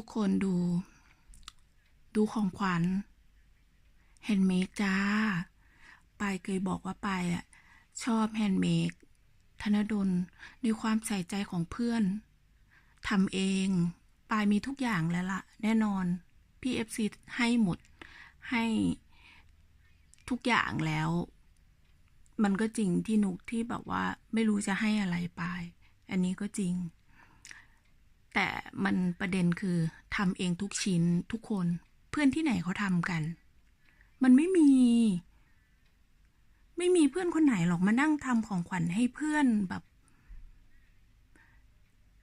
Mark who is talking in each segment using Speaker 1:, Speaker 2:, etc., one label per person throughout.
Speaker 1: ทุกคนดู ดูของขวัญแฮนด์เมดจ้า ปายเคยบอกว่าปายอะ ชอบแฮนด์เมดธนดลในความใส่ใจของเพื่อนทำเอง ปายมีทุกอย่างแล้วล่ะ แน่นอน พี่เอฟซีให้หมด ให้ทุกอย่างแล้ว มันก็จริงที่นุกที่แบบว่าไม่รู้จะให้อะไรไปอันนี้ก็จริง แต่มันประเด็นคือทำเองทุกชิ้นทุกคนเพื่อนที่ไหนเขาทำกัน มันไม่มี ไม่มีเพื่อนคนไหนหรอกมานั่งทำของขวัญให้เพื่อนแบบ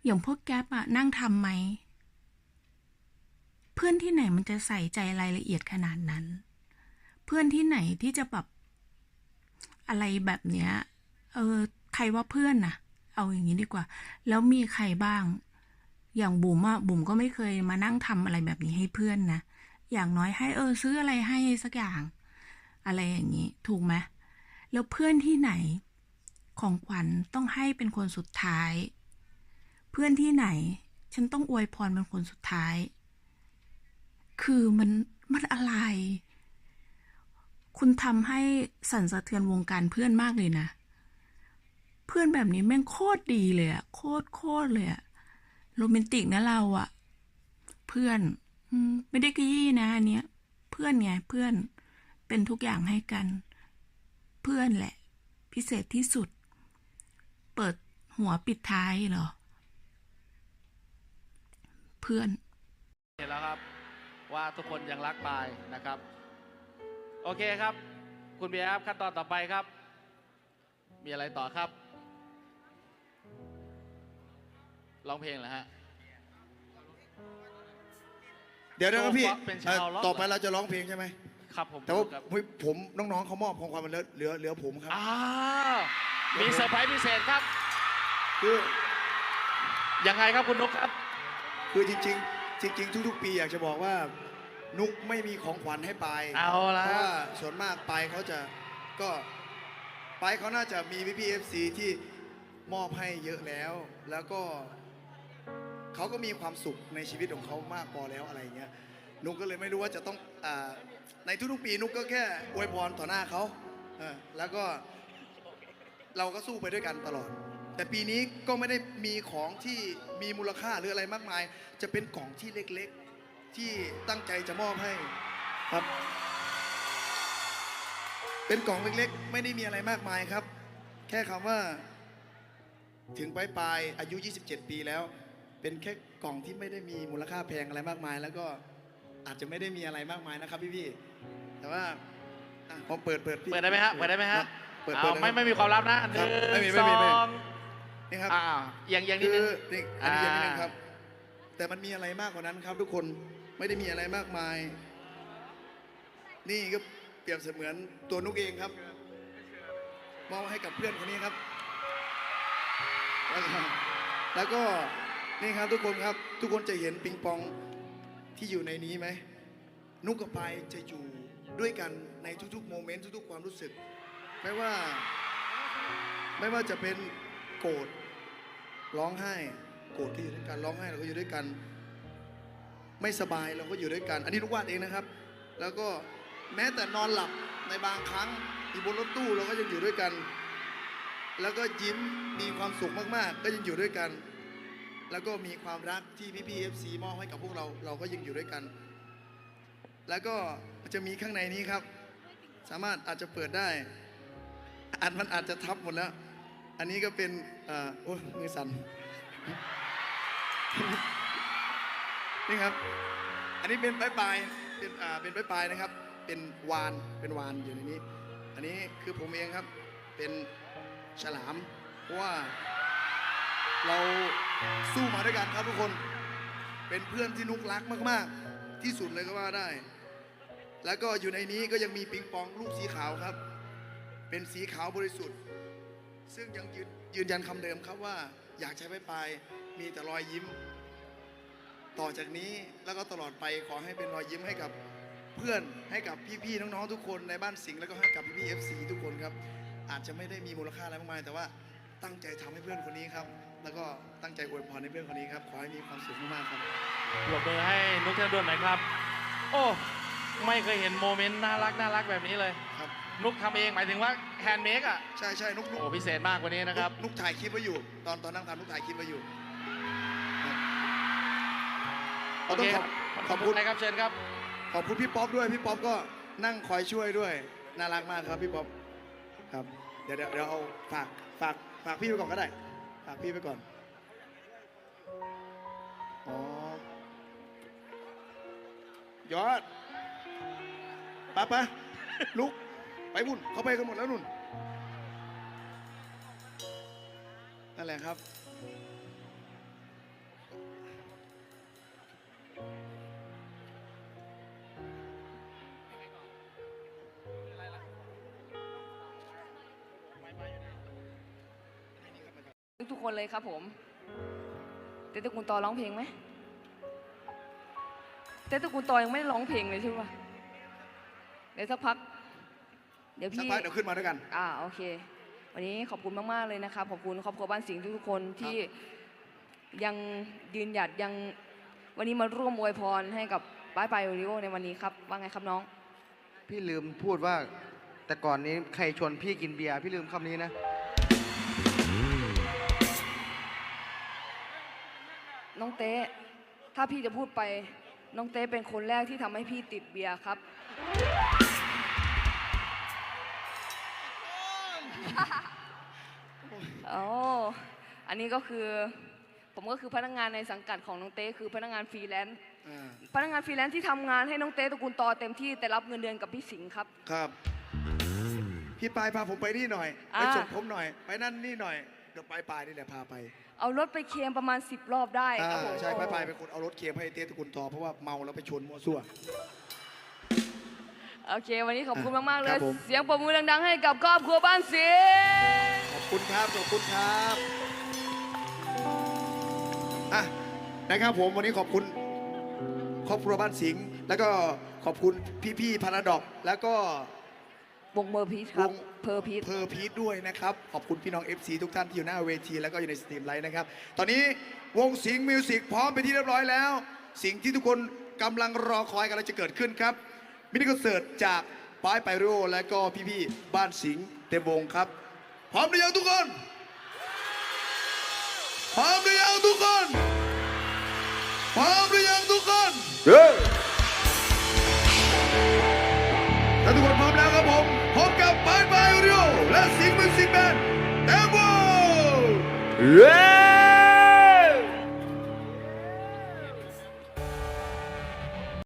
Speaker 1: อย่างพวกแก๊ปอะนั่งทำไหม เพื่อนที่ไหนมันจะใส่ใจรายละเอียดขนาดนั้น เพื่อนที่ไหนที่จะแบบอะไรแบบเนี้ย เออ ใครว่าเพื่อนนะเอาอย่างนี้ดีกว่า แล้วมีใครบ้าง อย่างบุ๋มอะบุ๋มก็ไม่เคยมานั่งทำอะไรแบบนี้ให้เพื่อนนะ อย่างน้อยให้เออซื้ออะไรให้สักอย่าง อะไรอย่างนี้ ถูกไหมแล้วเพื่อนที่ไหน ของขวัญต้องให้เป็นคนสุดท้าย เพื่อนที่ไหน ฉันต้องอวยพรเป็นคนสุดท้าย คือมันมันอะไร คุณทำให้สั่นสะเทือนวงการเพื่อนมากเลยนะ เพื่อนแบบนี้แม่งโคตรดีเลยอะโคตรโคตรเลยอะ โรแมนติกนะเราอะเพื่อนไม่ได้กยี่นะอันเนี้ย เพื่อนไงเพื่อนเป็นทุกอย่างให้กัน เพื่อนแหละ พิเศษที่สุด เปิดหัวปิดท้ายเหรอ เพื่อน
Speaker 2: เห็นแล้วครับ ว่าทุกคนยังรักปายนะครับ โอเคครับ คุณเบียร์ครับขั้นตอนต่อไปครับ มีอะไรต่อครับ ร้องเพลงเหรอฮะ
Speaker 3: เดี๋ยวนะครับพี่
Speaker 2: โชว์เป็นชาว
Speaker 3: เอ่อ
Speaker 2: ล็อก
Speaker 3: ต่อไปเราจะร้องเพลงใช่ไหม
Speaker 2: ครับผม
Speaker 3: แต่ว่า
Speaker 2: ครับ
Speaker 3: ผมผมน้องๆเขามอบของความมันเหลือเหลือเหลือผมครับ
Speaker 2: อ้าวมีเซอร์ไพรส์พิเศษครับ
Speaker 3: คือ
Speaker 2: ยังไงครับคุณนุ๊กครับ
Speaker 3: คือจริง ๆ จริง ๆ ทุก ๆ ปีอยากจะบอกว่า นุกไม่มีของขวัญให้ปาย
Speaker 2: เอาละ
Speaker 3: เพราะว่าส่วนมากปายเขาจะก็ปายเขาน่าจะมีพี่พีเอฟซีที่มอบให้เยอะแล้ว แล้วก็ เขาก็มีความสุขในชีวิตของเขามากพอแล้วอะไรเงี้ยนุกก็เลยไม่รู้ว่าจะต้องอในทุกๆปีนุกก็แค่อวยพรต่อหน้าเขาแล้วก็เราก็สู้ไปด้วยกันตลอด แต่ปีนี้ก็ไม่ได้มีของที่มีมูลค่าหรืออะไรมากมาย จะเป็นกล่องที่เล็กๆ ที่ตั้งใจจะมอบให้ครับ เป็นกล่องเล็กๆ ไม่ได้มีอะไรมากมายครับ แค่คำว่า ถึงปลายปลายอายุ 27 ปีแล้ว เป็นแค่กล่องที่ไม่ได้มีมูลค่าแพงอะไรมากมาย แล้วก็อาจจะไม่ได้มีอะไรมากมายนะครับพี่ๆแต่ว่าอะผมเปิดเปิดพี่
Speaker 2: เปิดได้ไหมฮะเปิดได้ไหมฮะ
Speaker 3: เปิด
Speaker 2: เอา
Speaker 3: เปิด
Speaker 2: ไม่ไม่มีความลับนะห
Speaker 3: ครับ
Speaker 2: นึ่ง
Speaker 3: ไม่มี
Speaker 2: ส
Speaker 3: ไม่มี
Speaker 2: อ
Speaker 3: ไม่มี
Speaker 2: ง
Speaker 3: นี่ครับ
Speaker 2: อ้าวเอียังยังนิด
Speaker 3: คื
Speaker 2: นึ
Speaker 3: องนี่อันนี้อย่างนี้นึง
Speaker 2: อ่า
Speaker 3: ครับ แต่มันมีอะไรมากกว่านั้นครับทุกคนไม่ได้มีอะไรมากมาย นี่ก็เปรียบเสมือนตัวนุกเองครับมอบให้กับเพื่อนคนนี้ครับ แล้วก็แล้วก็ นี่ครับทุกคนครับทุกคนจะเห็นปิงปองที่อยู่ในนี้ไหมนุกกับปายจะอยู่ด้วยกันในทุกๆโมเมนต์ทุกๆ ความรู้สึก ไม่ว่าไม่ว่าจะเป็นโกรธร้องไห้ โกรธก็อยู่ด้วยกันร้องไห้เราก็อยู่ด้วยกัน ไม่สบายเราก็อยู่ด้วยกัน อันนี้ลูกวาดเองนะครับ แล้วก็แม้แต่นอนหลับในบางครั้งอยู่บนรถตู้เราก็ยังอยู่ด้วยกัน แล้วก็ยิ้มมีความสุขมากๆ ก็ยังอยู่ด้วยกัน แล้วก็มีความรักที่พี่พีเอฟซีมอบให้กับพวกเรา เราก็ยังอยู่ด้วยกัน แล้วก็จะมีข้างในนี้ครับ สามารถอาจจะเปิดได้อันมันอาจจะทับหมดแล้ว อันนี้ก็เป็นอโอ้มือสั่นนี่ครับ อันนี้เป็นปลายปลายเป็นอ่าเป็นปลายปลายนะครับ เป็นวานเป็นวานอยู่ในนี้ อันนี้คือผมเองครับเป็นฉลามเพราะว่า เราสู้มาด้วยกันครับทุกคน เป็นเพื่อนที่นุกรักมากๆ ที่สุดเลยก็ว่าได้ แล้วก็อยู่ในนี้ก็ยังมีปิงปองลูกสีขาวครับ เป็นสีขาวบริสุทธิ์ ซึ่งยังยืนยืนยันคำเดิมครับว่า อยากใช้ไม้ปลายมีแต่รอยยิ้ม ต่อจากนี้แล้วก็ตลอดไปขอให้เป็นรอยยิ้มให้กับเพื่อนให้กับพี่ๆน้องๆทุกคนในบ้านสิงห์แล้วก็ให้กับพี่ๆเอฟซีทุกคนครับ อาจจะไม่ได้มีมูลค่าอะไรมากมายแต่ว่าตั้งใจทำให้เพื่อนคนนี้ครับ แล้วก็ตั้งใจอวยพรให้เพื่อนคนนี้ครับ ขอให้มีความสุขมากๆครับ
Speaker 2: ปรบมือให้นุกธนดลหน่อยครับ โอ้ไม่เคยเห็นโมเมนต์น่ารักน่ารักแบบนี้เลย
Speaker 3: ครับ
Speaker 2: นุกทำเองหมายถึงว่าแฮนด์เมดอะ
Speaker 3: ใช่ใช่นุกนุก
Speaker 2: โอ้พิเศษมากกว่านี้นะครับ
Speaker 3: นุกถ่ายคลิปไว้อยู่ ตอนตอนนั่งทำนุกถ่ายคลิปไว้อยู่ครับ
Speaker 2: โอเค
Speaker 3: ต้องขอบขอบคุณ
Speaker 2: นะครับเชิญครับ
Speaker 3: ขอบคุณพี่ป๊อปด้วย พี่ป๊อปก็นั่งคอยช่วยด้วย น่ารักมากครับพี่ป๊อปครับ เดี๋ยวเดี๋ยวเดี๋ยวเอาฝากฝากฝากพี่ไปก่อนก็ได้ ฝากพี่ไปก่อน อ๋อยอดไปะปะลุก ไปบุ่น เขาไปกันหมดแล้วนุ่น นั่นแหละครับ
Speaker 4: ทุกๆคนเลยครับผมเต้ตระกูลตอร้องเพลงไหมเต้ตระกูลตอยังไม่ได้ร้องเพลงเลยใช่ปะเดี๋ยวสักพัก เดี๋ยว
Speaker 3: สัก
Speaker 4: พี่
Speaker 3: พักเดี๋ยวขึ้นมาด้วยกัน
Speaker 4: อ่าโอเค วันนี้ขอบคุณมากๆเลยนะครับขอบคุณครอบครัวบ้านสิงห์ทุกๆคนที่ยังยืนหยัดยังวันนี้มาร่วมอวยพรให้กับป้ายปลายโอริโอในวันนี้ครับว่าไงครับน้อง
Speaker 5: พี่ลืมพูดว่า แต่ก่อนนี้ใครชวนพี่กินเบียร์พี่ลืมคำนี้นะ
Speaker 4: น้องเต้ถ้าพี่จะพูดไป น้องเต้เป็นคนแรกที่ทำให้พี่ติดเบียร์ครับ โอ้อันนี้ก็คือ ผมก็คือพนักงานในสังกัดของน้องเต้คือพนักงานฟรีแลนซ์
Speaker 3: อ่า
Speaker 4: พนักงานฟรีแลนซ์ที่ทำงานให้น้องเต้ตระกูลตอเต็มที่แต่รับเงินเดือนกับพี่สิงห์ครับ
Speaker 3: ครับ พี่ปายพาผมไปนี่หน่อย
Speaker 4: อ่า
Speaker 3: ไปส่งผมหน่อย ไปนั่นนี่หน่อย เดี๋ยวปายปายนี่แหละพาไป
Speaker 4: เอารถไปเคลมประมาณ 10 รอบได้
Speaker 3: อ่า
Speaker 4: ครับผม
Speaker 3: ใช่ปายปายเป็นคนเอารถเคมให้เต้ตระกุลทอเพราะว่าเมาแล้วไปชนมั่วซั่ว
Speaker 4: โอเค วันนี้ขอบคุณมาก ๆ เล
Speaker 3: ครั
Speaker 4: ย
Speaker 3: บผม
Speaker 4: เสียงปรบมือดัง ๆ ให้กับครอบครัวบ้านสิงห์
Speaker 3: ขอบคุณครับ ขอบคุณครับอะนะครับผมวันนี้ขอบคุณครอบครัวบ้านสิงห์แล้วก็ขอบคุณพี่ๆพาราดอก แล้วก็
Speaker 4: วงเมอร์พีชครับ
Speaker 3: วง
Speaker 4: เพอร์พีช
Speaker 3: เพอร์พีทด้วยนะครับ ขอบคุณพี่น้อง FC ทุกท่านที่อยู่หน้าเวทีแล้วก็อยู่ในสตรีมไลท์นะครับ ตอนนี้วงสิงห์มิวสิกพร้อมไปนที่เรียบร้อยแล้ว สิ่งที่ทุกคนกำลังรอคอยกันจะเกิดขึ้นครับ มินิคอนเสิร์ตจากป้ายไปริโอและก็พี่ๆ บ้านสิงห์เต็มวงครับ พร้อมหรือยังทุกคน พร้อมหรือยังทุกคน พร้อมหรือยังทุกคนถ้า กั